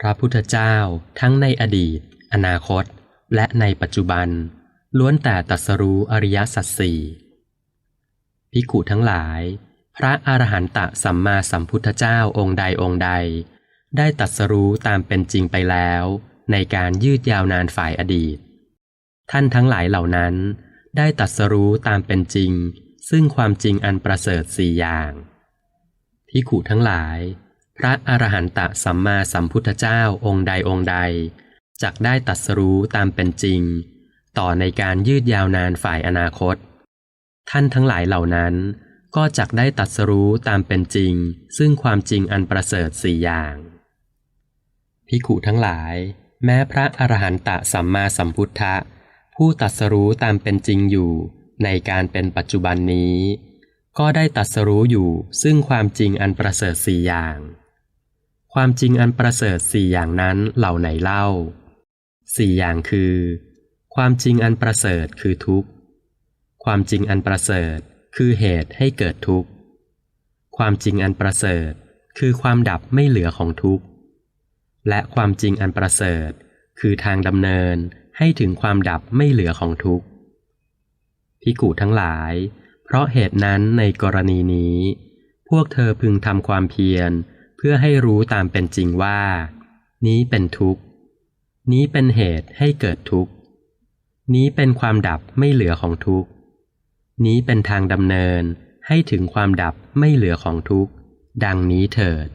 พระพุทธเจ้าทั้งในอดีต อนาคต และในปัจจุบัน ล้วนแต่ตัสรู้อริยสัจสี่ภิกขุทั้งหลาย พระอรหันตะสัมมาสัมพุทธเจ้าองค์ใดองค์ใด ได้ตัสรู้ตามเป็นจริงไปแล้ว ในการยืดยาวนานฝ่ายอดีต ท่านทั้งหลายเหล่านั้น ได้ตัสรู้ตามเป็นจริง ซึ่งความจริงอันประเสริฐสี่อย่างภิกขุทั้งหลาย พระอรหันตสัมมาสัมพุทธเจ้าองค์ใดองค์ใดจักได้ตรัสรู้ตามเป็นจริง ต่อในการยืดยาวนานฝ่ายอนาคต ท่านทั้งหลายเหล่านั้นก็จักได้ตรัสรู้ตามเป็นจริง ซึ่งความจริงอันประเสริฐสี่อย่างภิขุทั้งหลาย แม้พระอรหันตสัมมาสัมพุทธะ ผู้ตรัสรู้ตามเป็นจริงอยู่ ในการเป็นปัจจุบันนี้ ก็ได้ตรัสรู้อยู่ซึ่งความจริงอันประเสริฐสี่อย่าง ความจริงอันประเสริฐสี่อย่างนั้นเหล่าไหนเล่าสี่อย่างคือ ความจริงอันประเสริฐคือทุกข์ ความจริงอันประเสริฐคือเหตุให้เกิดทุกข์ ความจริงอันประเสริฐคือความดับไม่เหลือของทุกข์ และความจริงอันประเสริฐ คือทางดำเนินให้ถึงความดับไม่เหลือของทุกข์พิกุทั้งหลาย เพราะเหตุนั้นในกรณีนี้ พวกเธอพึงทำความเพียร พื่อให้รู้ตามเป็นจริงว่า นี้เป็นทุกข์ นี้เป็นเหตุให้เกิดทุกข์ นี้เป็นความดับไม่เหลือของทุกข์ นี้เป็นทางดำเนินให้ถึงความดับไม่เหลือของทุกข์ ดังนี้เถิด